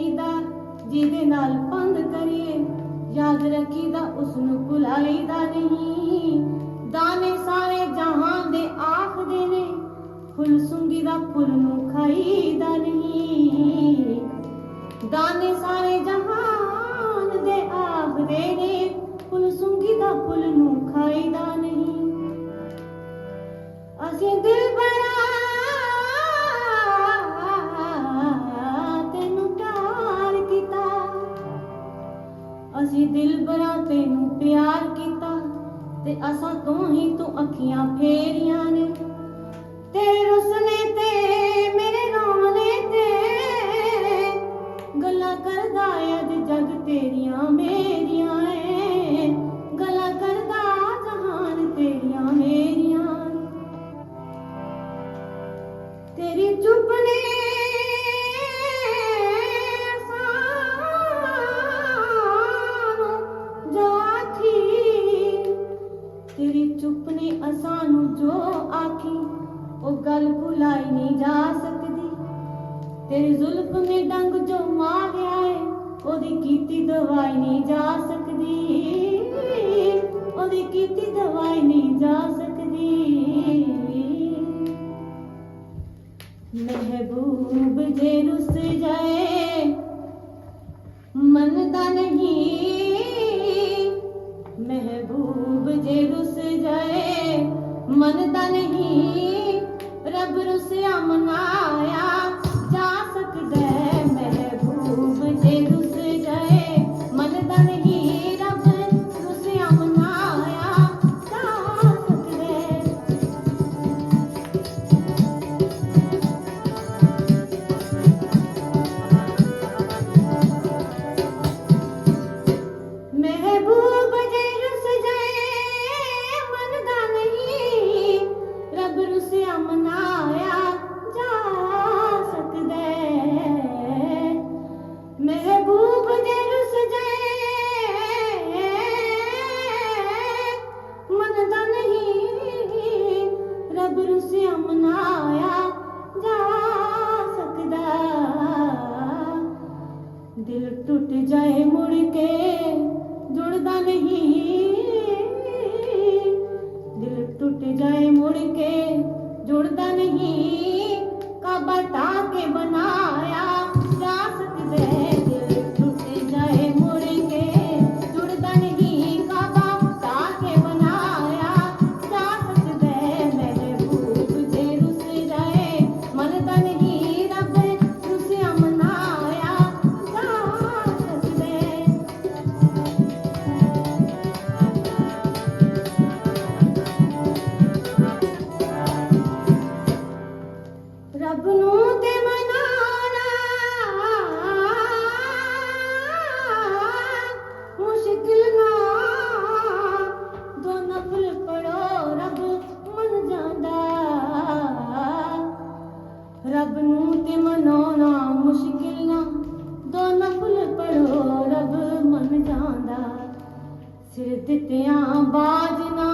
ਇੱਕ ਪੈਲੀ ਦਾ ਜਿਹਦੇ ਨਾਲ ਪੰਦ ਕਰੀਏ, ਯਾਦ ਰੱਖੀਦਾ ਉਸ ਨੂੰ ਭੁਲਾਈਦਾ ਨਹੀਂ। ਦਾਣੇ ਸਾਰੇ ਜਹਾਂ ਦੇ ਆਖਦੇ ਨੇ, ਫੁੱਲ ਸੁੰਗੀ ਦਾ ਫੁੱਲ ਨੂੰ ਖਾਈਦਾ ਨਹੀਂ। ਦਾਣੇ ਸਾਰੇ ਅੱਖੀਆਂ ਫੇਰੀਆਂ ਨੇ ਤੇਰੇ ਰੁਸਨੇ ਤੇਰੀ ਚੁੱਪ ਨੇ ਅਸਾਂ ਨੂੰ ਜੋ ਆਖੀ, ਉਹ ਗੱਲ ਭੁਲਾਈ ਨਹੀਂ ਜਾ ਸਕਦੀ। ਤੇਰੀ ਜ਼ੁਲਫ ਨੇ ਡੰਗ ਜੋ ਮਾਰਿਆ ਏ, ਉਹਦੀ ਕੀਤੀ ਦਵਾਈ ਨਹੀਂ ਜਾ ਸਕਦੀ। ਉਹਦੀ ਕੀਤੀ ਦਵਾਈ ਨਹੀਂ ਜਾ ਸਕਦੀ। ਮਹਿਬੂਬ ਜੇ ਰੁੱਸ ਜਾਏ, ਮੰਨਦਾ ਨਹੀਂ ਮੰਨਦਾ ਨਹੀਂ। ਰੱਬ ਰੁੱਸਿਆ ਮਨਾਇਆ ਦਿਲ ਟੁੱਟ ਜਾਏ ਮੁੜ ਕੇ। ਰੱਬ ਨੂੰ ਤੇ ਮਨਾਣਾ ਮੁਸ਼ਕਿਲ ਨਾ ਦੋ ਨਫਲ ਪੜੋ, ਰੱਬ ਮੰਨ ਜਾਂਦਾ। ਰੱਬ ਨੂੰ ਤੇ ਮਨਾਉਣਾ ਮੁਸ਼ਕਿਲ ਨਾ ਦੋ ਨਫਲ ਪੜੋ, ਰੱਬ ਮੰਨ ਜਾਂਦਾ। ਸਿਰ ਦਿੱਤਿਆਂ ਬਾਜਨਾ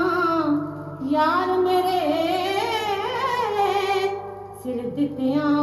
ਸਿਰ ਦਿੱਤਿਆਂ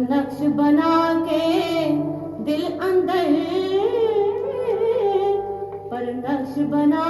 नक्श बना के दिल अंदर पर नक्श बना